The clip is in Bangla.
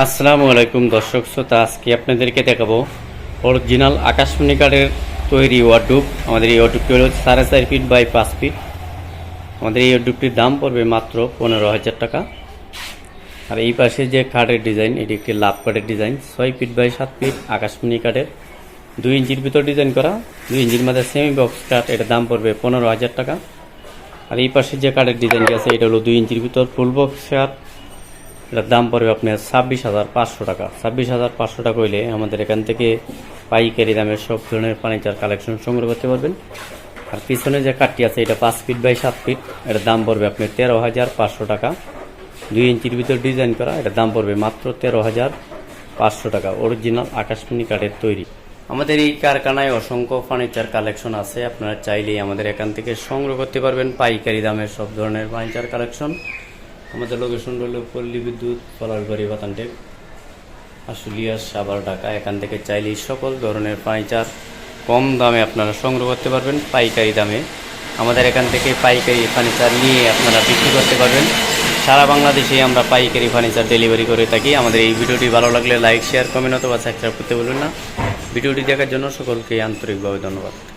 আসসালামু আলাইকুম দর্শক শ্রোতা, আজকে আপনাদেরকে দেখাবো অরিজিনাল আকাশমণি কাঠের তৈরি ওয়ার্ডুপ আমাদের এই ওয়ার্ডুপটি হলো সাড়ে চার ফিট বাই পাঁচ ফিট আমাদের এই ওয়ার্ডুপটির দাম পড়বে মাত্র পনেরো হাজার টাকা। আর এই পাশে যে কাঠের ডিজাইন এটি একটি লাভ কাঠের ডিজাইন ছয় ফিট বাই সাত ফিট আকাশমণি কাঠের দুই ইঞ্চির ভিতর ডিজাইন করা, দুই ইঞ্চির মধ্যে সেমি বক্স কাঠ এটার দাম পড়বে পনেরো হাজার টাকা। আর এই পাশে যে কাঠের ডিজাইনটি আছে, এটা হলো দুই ইঞ্চির ভিতর ফুল বক্স কাঠ এটার দাম পড়বে আপনার ছাব্বিশ হাজার পাঁচশো টাকা। ছাব্বিশ হাজার পাঁচশো টাকা হইলে আমাদের এখান থেকে পাইকারি দামের সব ধরনের ফার্নিচার কালেকশন সংগ্রহ করতে পারবেন। আর পিছনে যে কাঠটি আছে, এটা পাঁচ ফিট বাই সাত ফিট, এটার দাম পড়বে আপনার তেরো হাজার পাঁচশো টাকা। দুই ইঞ্চির ভিতর ডিজাইন করা, এটার দাম পড়বে মাত্র তেরো হাজার পাঁচশো টাকা। অরিজিনাল আকাশমণি কাঠের তৈরি। আমাদের এই কারখানায় অসংখ্য ফার্নিচার কালেকশন আছে, আপনারা চাইলেই আমাদের এখান থেকে সংগ্রহ করতে পারবেন পাইকারি দামের সব ধরনের ফার্নিচার কালেকশন। আমাদের লোকেশন হলো পল্লী বিদ্যুৎ, পলাশবাড়ি, বাতানটেক। আশুলিয়া সাবার ঢাকা। এখান থেকে চাইলেই সকল ধরনের ফার্নিচার কম দামে আপনারা সংগ্রহ করতে পারবেন, পাইকারি দামে। আমাদের এখান থেকে পাইকারি ফার্নিচার নিয়ে আপনারা বিক্রি করতে পারবেন। সারা বাংলাদেশে আমরা পাইকারি ফার্নিচার ডেলিভারি করে থাকি। আমাদের এই ভিডিওটি ভালো লাগলে লাইক শেয়ার কমেন্ট অথবা সাবস্ক্রাইব করতে বলবেন না। ভিডিওটি দেখার জন্য সকলকে আন্তরিকভাবে ধন্যবাদ।